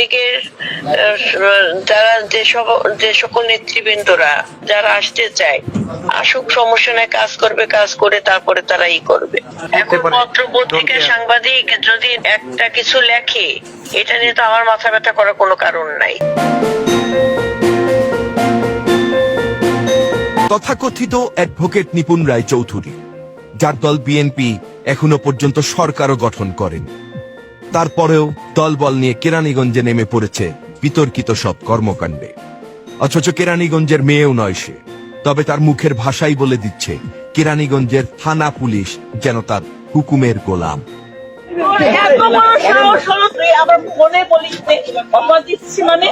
লীগের যারা যে সব- যে সকল নেতৃবৃন্দরা যারা আসতে চায় আসুক সমস্যা নেই কাজ করবে কাজ করে তারপরে তারা ই করবে। এখন পত্র পত্রিকা সাংবাদিক যদি একটা কিছু লেখে এটা নিয়ে তো আমার মাথা ব্যথা করার কোনো কারণ নাই। তথাকথিত অ্যাডভোকেট নিপুণ রায় চৌধুরী যার দল বিএনপি এখনও পর্যন্ত সরকারও গঠন করেন। তারপরেও দলবল নিয়ে কেরানীগঞ্জে নেমে পড়েছে বিতর্কিত সব কর্মকাণ্ডে। অথচ কেরানীগঞ্জের মেয়েও নয় সে। তবে তার মুখের ভাষাই বলে দিচ্ছে কেরানীগঞ্জের থানা পুলিশ যেন তার হুকুমের গোলাম। মানে?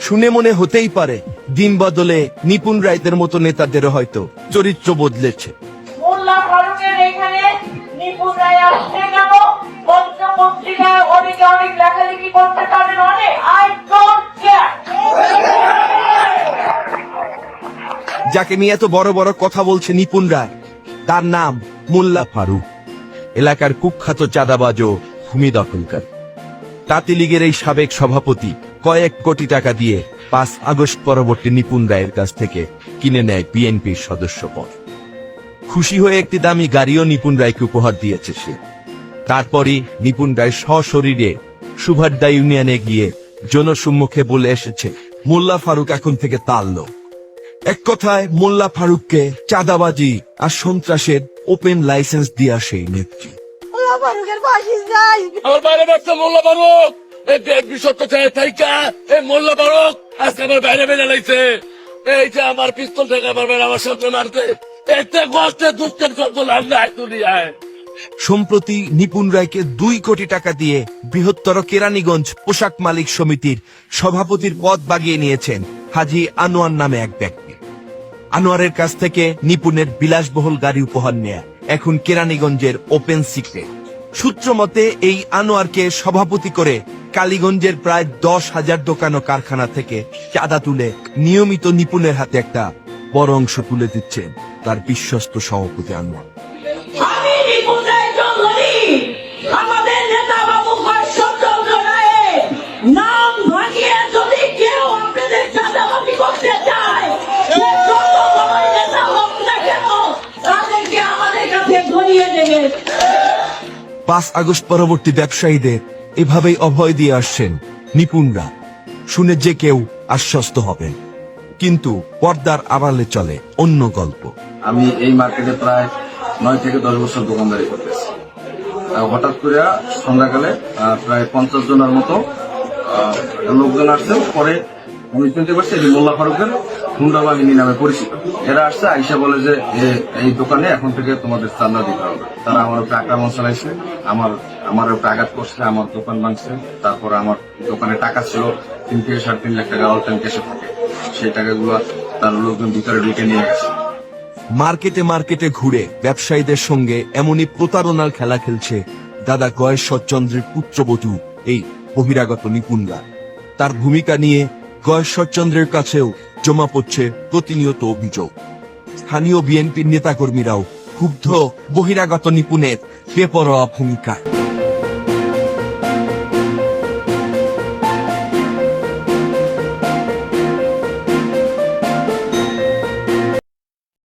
শুনে মনে হতেই পারে দিন বদলে নিপুণ রায়দের মতো নেতাদের হয়তো চরিত্র বদলেছে। যাকে নিয়ে এত বড় বড় কথা বলছে নিপুণ রায় তার নাম মোল্লা ফারুক। এলাকার কুখ্যাত চাঁদাবাজ ও ভূমি দখলকার। তাঁতি লীগের এই সাবেক সভাপতি কয়েক কোটি টাকা দিয়ে পাঁচ আগস্ট পরবর্তী নিপুণ রায়ের কাছ থেকে কিনে নেয় বিএনপির সদস্য পদ খুশি হয়ে একটি দামি গাড়িও নিপুণ রায়কে উপহার দিয়েছে সে। তারপরই নিপুণ রায় সশরীরে সুভাড্ডা ইউনিয়নে গিয়ে জনসম্মুখে বলে এসেছে মোল্লা ফারুক এখন থেকে তার লোক। এক কথায় মোল্লা ফারুককে চাঁদাবাজি আর সন্ত্রাসের ওপেন লাইসেন্স দিয়া সেই নেত্রী। আমার বাইরে বাচ্চা মোল্লা বারুক সম্প্রতি নিপুণ রায়কে দুই কোটি টাকা দিয়ে বৃহত্তর কেরানীগঞ্জ পোশাক মালিক সমিতির সভাপতির পদ বাগিয়ে নিয়েছেন হাজি আনোয়ার নামে এক ব্যক্তি। আনোয়ারের কাছ থেকে নিপুণের বিলাসবহুল গাড়ি উপহার নেয়া এখন কেরানীগঞ্জের ওপেন সিক্রেট। সূত্র মতে, এই আনোয়ারকে সভাপতি করে কালীগঞ্জের প্রায় দশ হাজার দোকান ও কারখানা থেকে চাঁদা তুলে নিয়মিত নিপুণের হাতে একটা বড় অংশ তুলে দিচ্ছেন তার বিশ্বস্ত সভাপতি আনোয়ার। পাঁচ আগস্ট পরবর্তী ব্যবসায়ীদের এভাবেই অভয় দিয়ে আসছেন নিপুণরা। শুনে যে কেউ আশ্বস্ত হবেন কিন্তু পর্দার আড়ালে চলে অন্য গল্প। আমি এই মার্কেটে প্রায় নয় থেকে দশ বছর দোকানদারি করতেছি। হঠাৎ করে সন্ধ্যাকালে প্রায় পঞ্চাশ জনের মতো লোকজন আসছে পরে আমি শুনতে পারছি মোল্লা ফারুকের হুন্ডা বাহিনী নামে পরিচিত। এরা আসছে, আইসা বলে যে এই দোকানে এখন থেকে তোমাদের চান্দা দিতে হবে। তারা আমার উপরে আক্রমণ চালাইছে। আমার আমার উপরে আঘাত করছে, আমার দোকান ভাঙছে। তারপর আমার দোকানে টাকা ছিল, তিন থেকে সাড়ে তিন লাখ টাকা অল টাইম ক্যাশে থাকে। সেই টাকাগুলো তার লোকজন ভিতরে ঢুকে নিয়ে গেছে। মার্কেটে মার্কেটে ঘুরে ব্যবসায়ীদের সঙ্গে এমনই প্রতারণার খেলা খেলছে দাদা গয়েশ্বরচন্দ্রের পুত্রবধূ, এই বহিরাগত নিপুণরা। তার ভূমিকা নিয়ে গয়েশ্বরচন্দ্রের কাছেও জমা পড়ছে প্রতিনিয়ত অভিযোগ। স্থানীয় বিএনপির নেতাকর্মীরাও ক্ষুব্ধ বহিরাগত নিপুণের বেপরোয়া ভূমিকায়।